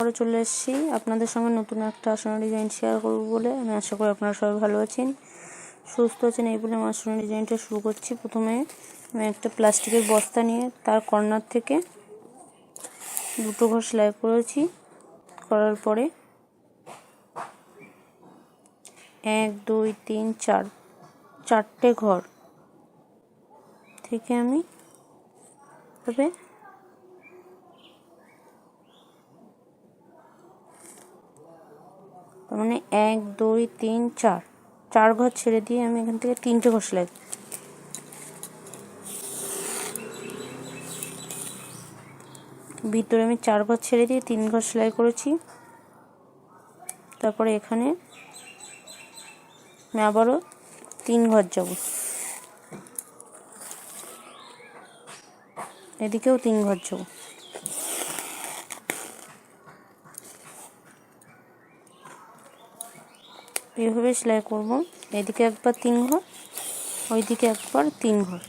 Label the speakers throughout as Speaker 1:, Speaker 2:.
Speaker 1: পরে চলে এসেছি। আপনাদের সঙ্গে নতুন একটা আসনা ডিজাইন শেয়ার করব বলে। আমি আশা করি আপনারা সবাই ভালো আছেন, সুস্থ আছেন এই বলে আমার আসনা ডিজাইনটা শুরু করছি। প্রথমে আমি একটা প্লাস্টিকের বস্তা নিয়ে তার কর্নার থেকে দুটো ঘর সেলাই করেছি। করার পরে এক, দুই, তিন, চার, চারটে ঘর থেকে আমি তবে তার মানে এক, দুই, তিন, চার। চার ঘর ছেড়ে দিয়ে আমি এখান থেকে তিনটে ঘর সেলাই ভিতরে আমি চার ঘর ছেড়ে দিয়ে তিন ঘর সেলাই করেছি। তারপরে এখানে আমি আবারও তিন ঘর যাব। এদিকেও তিন ঘর যাব। এইভাবে সেলাই করব। এদিকে একবার তিন ঘর ওইদিকে একবার তিন ঘর।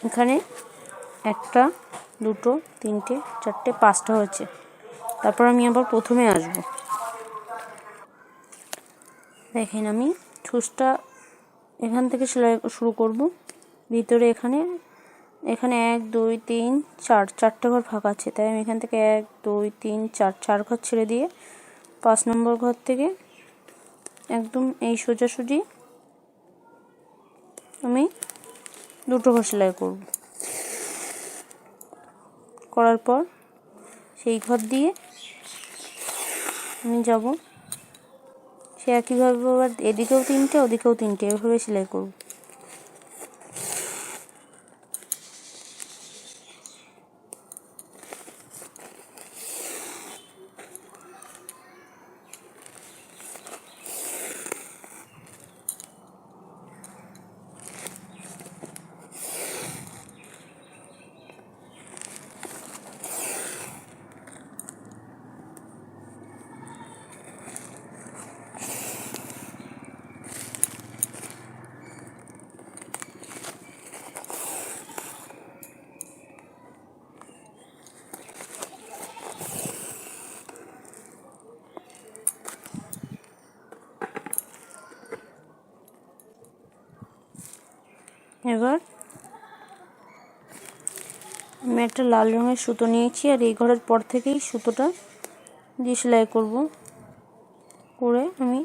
Speaker 1: এখানে একটা, দুটো, তিনটে, চারটে, পাঁচটা হয়েছে। তারপর আমি আবার প্রথমে আসব। দেখেন আমি ছুসটা এখান থেকে সেলাই শুরু করব। ভিতরে এখানে এখানে এক, দুই, তিন, চার, চারটে ঘর ফাঁকা আছে। তাই আমি এখান থেকে এক, দুই, তিন, চার চার ঘর ছেড়ে দিয়ে পাঁচ নম্বর ঘর থেকে একদম এই সোজাসুজি আমি দুটো ঘর সেলাই করব। করার পর সেই ঘর দিয়ে আমি যাব। সে একইভাবে আবার এদিকেও তিনটে, ওদিকেও তিনটে, এভাবে সেলাই করব। এবার আমি একটা লাল রঙের সুতো নিয়েছি আর এই ঘরের পর থেকেই সুতোটা দিয়ে সেলাই করব। করে আমি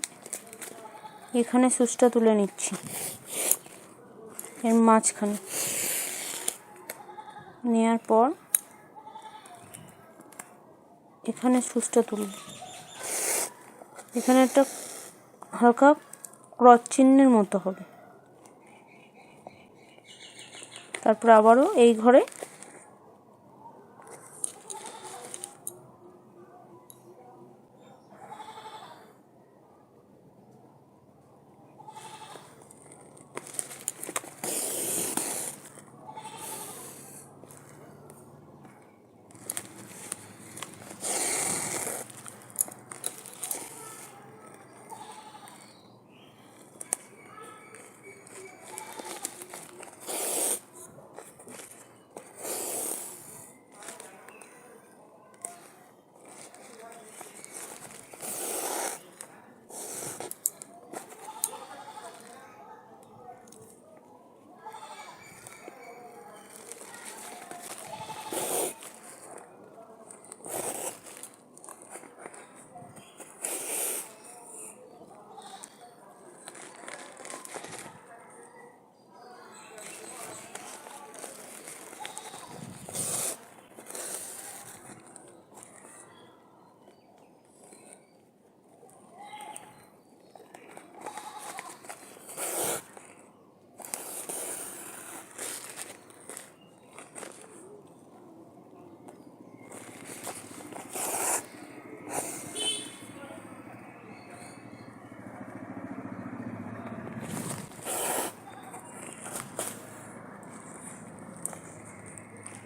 Speaker 1: এখানে সুচটা তুলে নিচ্ছি। এর মাঝখানে। নেওয়ার পর এখানে সুচটা তুলব। এখানে একটা হালকা ক্রস চিহ্নের মতো হবে। তারপর আবারও এই ঘরে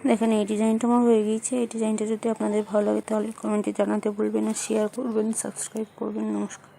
Speaker 1: দেখেন, এই ডিজাইনটা আমার হয়ে গিয়েছে। এই ডিজাইনটা যদি আপনাদের ভালো লাগে, তাহলে কমেন্টে জানাতে বলবেন না শেয়ার করবেন সাবস্ক্রাইব করবেন, নমস্কার।